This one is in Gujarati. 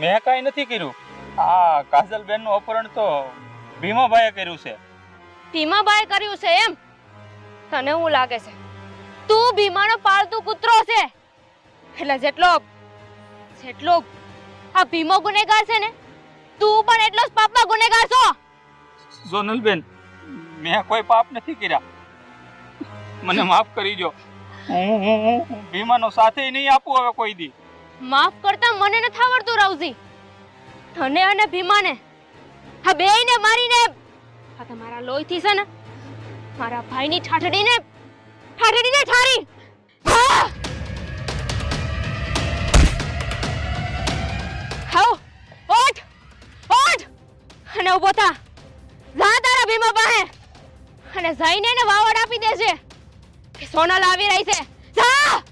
મેં કાંઈ નથી કર્યું. આ કાજલબેનનું અપહરણ તો ભીમાભાઈએ કર્યું છે. ભીમાબાએ કર્યું છે એમ? તને શું લાગે છે? તું ભીમાનો પાલતુ કૂતરો છે. એટલે જેટલો જેટલો આ ભીમો ગુનેગાર છે ને તું પણ એટલો જ પાપમાં ગુનેગાર છો. સોનલબેન મેં કોઈ પાપ નથી કર્યા. મને માફ કરી દો હું હું હું હું ભીમાનો સાથે નહીં આપું હવે કોઈ દી. માફ કરતા મને નથી આવડતું, રાવજી. તને અને ભીમાને, આ બેયને મારીને, આ તમારા લોહીથી છે ને, મારા ભાઈની ઠાઠડીને ઠાઠડીને ઠારી. હાઉ, ઓઠ ઓઠ! અને ઊભો થા. જા તારા ભીમા પાસે. અને જઈને એને વાવડ આપી દેજે. કે સોનલ આવી રહી છે. જા!